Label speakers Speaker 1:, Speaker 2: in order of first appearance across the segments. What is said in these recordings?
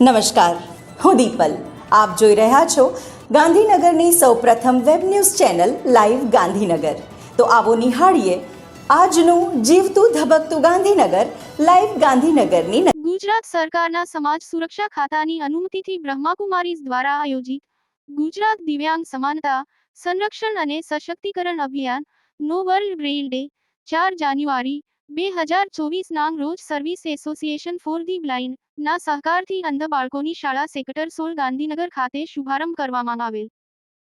Speaker 1: નમસ્કાર. હું દીપલ. આપ જોઈ રહ્યા છો ગાંધીનગરની સૌપ્રથમ web news channel live Gandhinagar. તો આવો નિહાળીએ આજનું જીવતું ધબકતું ગાંધીનગર લાઈવ ગાંધીનગરની
Speaker 2: ગુજરાત સરકારના સમાજ સુરક્ષા ખાતાની અનુમતિથી બ્રહ્માકુમારીઝ દ્વારા આયોજિત ગુજરાત દિવ્યાંગ સમાનતા સંરક્ષણ અને સશક્તિકરણ અભિયાન નો વર્લ્ડ બ્રેઇલ ડે ચાર જાન્યુઆરી બે હજાર ચોવીસ નાંગ રોજ service association for the blind ના સહકારથી અંધ બાળકોની શાળા સેક્ટર સોળ ગાંધીનગર ખાતે શુભારંભ કરવામાં આવેલ.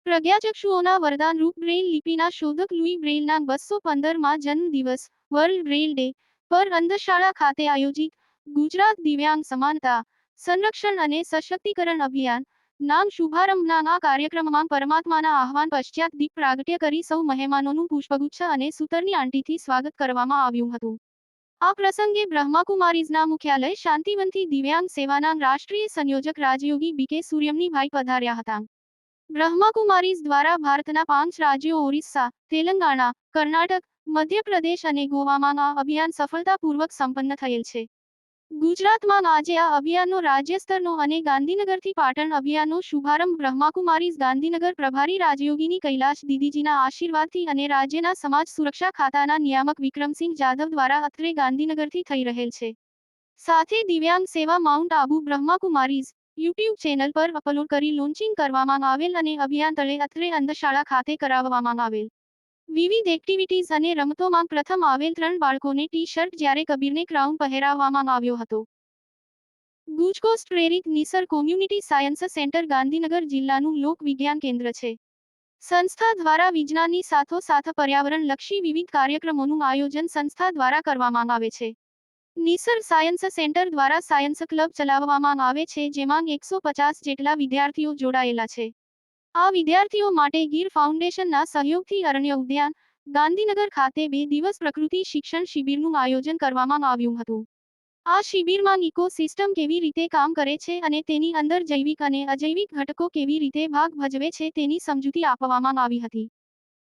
Speaker 2: પ્રજ્ઞાચક્ષુઓના વરદાન રૂપ બ્રેઇલ લિપિના શોધક લુઈ બ્રેઇલના બસો પંદરમાં જન્મ દિવસ વર્લ્ડ બ્રેઇલ ડે પર અંધશાળા ખાતે આયોજિત ગુજરાત દિવ્યાંગ સમાનતા સંરક્ષણ અને સશક્તિકરણ અભિયાન નામ શુભારંભના આ કાર્યક્રમમાં પરમાત્માના આહવાન પશ્ચાત દીપ પ્રાગટ્ય કરી સૌ મહેમાનોનું પુષ્પગુચ્છ અને સૂતરની આંટીથી સ્વાગત કરવામાં આવ્યું હતું. આ પ્રસંગે બ્રહ્માકુમારીઝના મુખ્યાલય શાંતિવંતી દિવ્યાંગ સેવાના રાષ્ટ્રીય સંયોજક રાજયોગી બીકે સૂર્યમનીભાઈ પધાર્યા હતા. બ્રહ્માકુમારીઝ દ્વારા ભારતના પાંચ રાજ્યો ઓરિસ્સા, તેલંગાણા, કર્ણાટક, મધ્યપ્રદેશ અને ગોવામાં આ અભિયાન સફળતાપૂર્વક સંપન્ન થયેલ છે. ગુજરાતમાં આજે આ અભિયાનનો રાજ્ય સ્તરનો અને ગાંધીનગરથી પાટણ અભિયાનનો શુભારંભ બ્રહ્માકુમારીઝ ગાંધીનગર પ્રભારી રાજયોગીની કૈલાશ દીદીજીના આશીર્વાદથી અને રાજ્યના સમાજ સુરક્ષા ખાતાના નિયામક વિક્રમસિંહ જાધવ દ્વારા અત્રે ગાંધીનગરથી થઈ રહેલ છે. સાથે દિવ્યાંગ સેવા Mount Abu Brahmakumaris YouTube channel પર અપલોડ કરી લોન્ચિંગ કરવામાં આવેલ અને અભિયાન તળે અત્રે અંધશાળા ખાતે કરાવવામાં આવેલ. વિવિધ એક્ટિવિટીઝ અને રમતોમાં પ્રથમ આવેલ ત્રણ બાળકોને ટી શર્ટ જ્યારે કબીરને ક્રાઉન પહેરાવવામાં આવ્યો હતો. ગુજકોસ્ટ પ્રેરિત નિસર કોમ્યુનિટી સાયન્સ સેન્ટર ગાંધીનગર જિલ્લાનું લોક વિજ્ઞાન કેન્દ્ર છે. સંસ્થા દ્વારા વિજ્ઞાનની સાથોસાથ પર્યાવરણ લક્ષી વિવિધ કાર્યક્રમોનું આયોજન સંસ્થા દ્વારા કરવામાં આવે છે. નિસર સાયન્સ સેન્ટર દ્વારા સાયન્સ ક્લબ ચલાવવામાં આવે છે, જેમાં એકસો પચાસ જેટલા વિદ્યાર્થીઓ જોડાયેલા છે. આ વિદ્યાર્થીઓ માટે ગીર ફાઉન્ડેશનના સહયોગથી અરણ્ય ઉદ્યાન, ગાંધીનગર ખાતે બે દિવસ પ્રકૃતિ શિક્ષણ શિબિરનું આયોજન કરવામાં આવ્યું હતું. આ શિબિરમાં ઇકોસિસ્ટમ કેવી રીતે કામ કરે છે અને તેની અંદર જૈવિક અને અજૈવિક ઘટકો કેવી રીતે ભાગ ભજવે છે તેની સમજૂતી આપવામાં આવી હતી.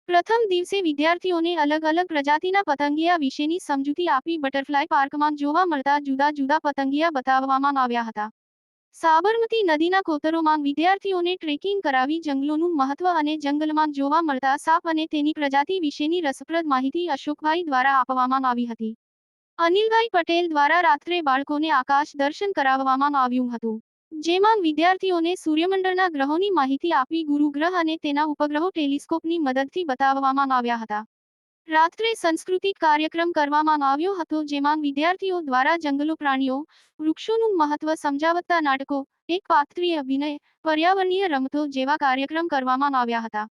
Speaker 2: પ્રથમ દિવસે વિદ્યાર્થીઓને અલગ અલગ પ્રજાતિના પતંગિયા વિશેની સમજૂતી આપી બટરફ્લાય પાર્કમાં જોવા મળતા જુદા જુદા પતંગિયા બતાવવામાં આવ્યા હતા. સાબરમતી નદીના કોતરોમાં વિદ્યાર્થીઓને ટ્રેકિંગ કરાવી જંગલોનું મહત્વ અને જંગલમાં જોવા મળતા સાપ અને તેની પ્રજાતિ વિશેની રસપ્રદ માહિતી અશોકભાઈ દ્વારા આપવામાં આવી હતી. અનિલભાઈ પટેલ દ્વારા રાત્રે બાળકોને આકાશ દર્શન કરાવવામાં આવ્યું હતું. જેમાં વિદ્યાર્થીઓને સૂર્યમંડળના ગ્રહોની માહિતી આપી ગુરુગ્રહ અને તેના ઉપગ્રહો ટેલિસ્કોપની મદદથી બતાવવામાં આવ્યા હતા. રાત્રે સાંસ્કૃતિક કાર્યક્રમ કરવામાં આવ્યો હતો જેમાં વિદ્યાર્થીઓ દ્વારા જંગલો પ્રાણીઓ, વૃક્ષોનું મહત્વ સમજાવતા નાટકો, એક પાત્રીય અભિનય, પર્યાવરણીય રમતો જેવા કાર્યક્રમ કરવામાં આવ્યા હતા.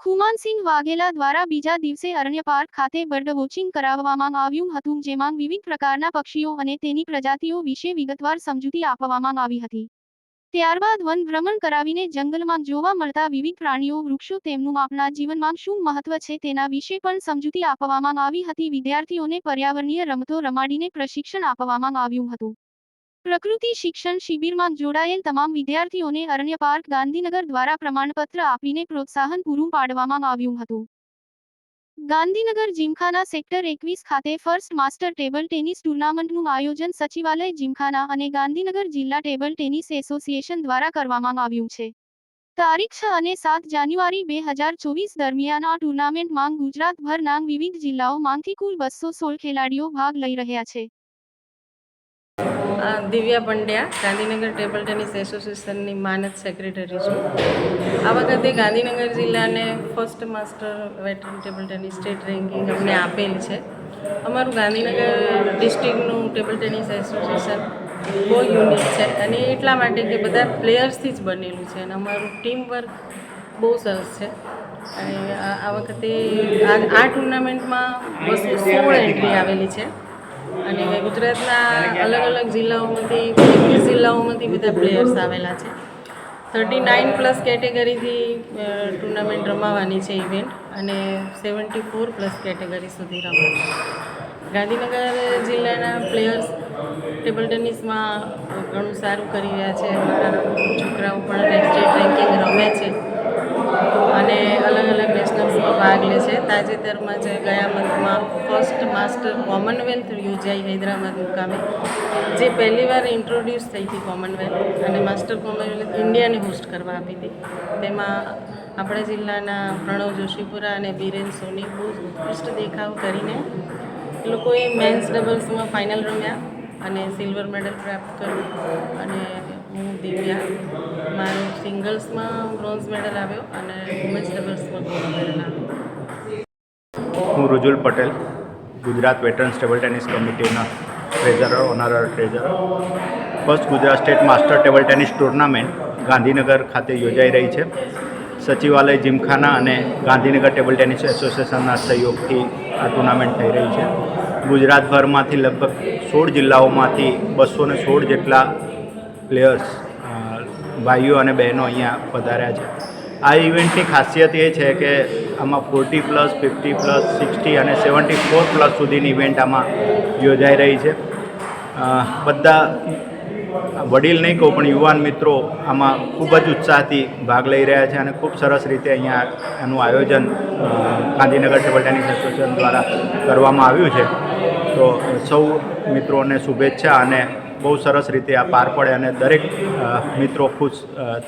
Speaker 2: ખુમાનસિંહ વાઘેલા દ્વારા બીજા દિવસે અરણ્ય પાર્ક ખાતે બર્ડ વોચિંગ કરાવવામાં આવ્યું હતું જેમાં વિવિધ પ્રકારના પક્ષીઓ અને તેની પ્રજાતિઓ વિશે વિગતવાર સમજૂતી આપવામાં આવી હતી. ત્યારબાદ વન ભ્રમણ કરાવીને જંગલમાં જોવા મળતા વિવિધ પ્રાણીઓ, વૃક્ષો તેમનું આપણા જીવનમાં શું મહત્વ છે તેના વિશે પણ સમજૂતી આપવામાં આવી હતી. વિદ્યાર્થીઓને પર્યાવરણીય રમતો રમાડીને પ્રશિક્ષણ આપવામાં આવ્યું હતું. પ્રકૃતિ શિક્ષણ શિબિરમાં જોડાયેલ તમામ વિદ્યાર્થીઓને અરણ્ય પાર્ક ગાંધીનગર દ્વારા પ્રમાણપત્ર આપીને પ્રોત્સાહન પૂરું પાડવામાં આવ્યું હતું. ગાંધીનગર જીમખાના સેક્ટર એકવીસ ખાતે ફર્સ્ટ માસ્ટર ટેબલ ટેનિસ ટુર્નામેન્ટનું આયોજન સચિવાલય જીમખાના અને ગાંધીનગર જિલ્લા ટેબલ ટેનિસ એસોસિએશન દ્વારા કરવામાં આવ્યું છે. તારીખ છ અને સાત જાન્યુઆરી બે હજાર ચોવીસ દરમિયાન આ ટુર્નામેન્ટમાં ગુજરાતભરના વિવિધ જિલ્લાઓમાંથી કુલ બસો સોળ ખેલાડીઓ ભાગ લઈ રહ્યા છે.
Speaker 3: દિવ્યા પંડ્યા, ગાંધીનગર ટેબલ ટેનિસ એસોસિએશનની માનદ સેક્રેટરી છું. આ વખતે ગાંધીનગર જિલ્લાને first master veteran table tennis state ranking અમને આપેલ છે. અમારું ગાંધીનગર ડિસ્ટ્રિક્ટનું ટેબલ ટેનિસ એસોસિએશન બહુ યુનિક છે અને એટલા માટે કે બધા પ્લેયર્સથી જ બનેલું છે અને અમારું ટીમ વર્ક બહુ સરસ છે. અને આ વખતે આ ટુર્નામેન્ટમાં બસો સોળ એન્ટ્રી આવેલી છે. અને ગુજરાતના અલગ અલગ જિલ્લાઓમાંથી જિલ્લાઓમાંથી બધા પ્લેયર્સ આવેલા છે. થર્ટી નાઇન પ્લસ કેટેગરીથી ટુર્નામેન્ટ રમાવાની છે ઇવેન્ટ અને સેવન્ટી ફોર પ્લસ કેટેગરી સુધી રમાશે. ગાંધીનગર જિલ્લાના પ્લેયર્સ ટેબલ ટેનિસમાં ઘણું સારું કરી રહ્યા છે. છોકરાઓ પણ સ્ટેટ રેન્કિંગ તાજેતરમાં જે ગયા મંથમાં ફર્સ્ટ માસ્ટર કોમનવેલ્થ યોજાઈ હૈદરાબાદ મુકામે, જે પહેલીવાર ઇન્ટ્રોડ્યુસ થઈ હતી કોમનવેલ્થ અને માસ્ટર કોમનવેલ્થ ઇન્ડિયાને હોસ્ટ કરવા આપી હતી. તેમાં આપણા જિલ્લાના પ્રણવ જોશીપુરા અને બીરેન સોની બહુ ઉત્કૃષ્ટ દેખાવ કરીને લોકોએ મેન્સ ડબલ્સમાં ફાઇનલ રમ્યા અને સિલ્વર મેડલ પ્રાપ્ત કર્યું અને હું દિવ્યા. મારો સિંગલ્સમાં બ્રોન્ઝ મેડલ આવ્યો અને વુમેન્સ ડબલ્સમાં ગોલ્ડ મેડલ આવ્યો.
Speaker 4: હું Rujul Patel, Gujarat veterans table tennis કમિટીના treasurer honorary treasurer first Gujarat state master table tennis tournament Gandhinagar ખાતે યોજાઈ રહી છે. સચિવાલય જીમખાના અને ગાંધીનગર ટેબલ ટેનિસ એસોસિએશનના સહયોગથી આ ટુર્નામેન્ટ થઈ રહી છે. ગુજરાતભરમાંથી લગભગ સોળ જિલ્લાઓમાંથી બસો ને સોળ જેટલા પ્લેયર્સ ભાઈઓ અને બહેનો અહીંયા પધાર્યા છે. આ ઇવેન્ટની ખાસિયત એ છે કે આમાં forty plus fifty plus sixty અને સેવન્ટી ફોર પ્લસ સુધીની ઇવેન્ટ આમાં યોજાઈ રહી છે. બધા વડીલ નહીં કહું, પણ યુવાન મિત્રો આમાં ખૂબ જ ઉત્સાહથી ભાગ લઈ રહ્યા છે અને ખૂબ સરસ રીતે અહીંયા એનું આયોજન ગાંધીનગર ટેબલ ટેનિસ એસોસિએશન દ્વારા કરવામાં આવ્યું છે. તો સૌ મિત્રોને શુભેચ્છા અને બહુ સરસ રીતે આ પાર પડે અને દરેક મિત્રો ખુશ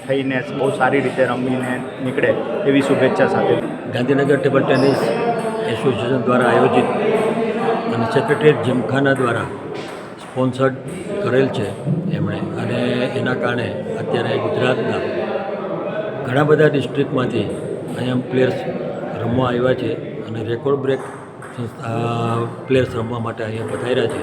Speaker 4: થઈને બહુ સારી રીતે રમીને નીકળે એવી શુભેચ્છા સાથે.
Speaker 5: ગાંધીનગર ટેબલ ટેનિસ એસોસિએશન દ્વારા આયોજિત અને સેક્રેટરીએટ જીમખાના દ્વારા સ્પોન્સર્ડ કરેલ છે એમણે. અને એના કારણે અત્યારે ગુજરાતના ઘણા બધા ડિસ્ટ્રિક્ટમાંથી અહીંયા પ્લેયર્સ રમવા આવ્યા છે અને રેકોર્ડ બ્રેક પ્લેયર્સ રમવા માટે અહીંયા પધાર્યા છે.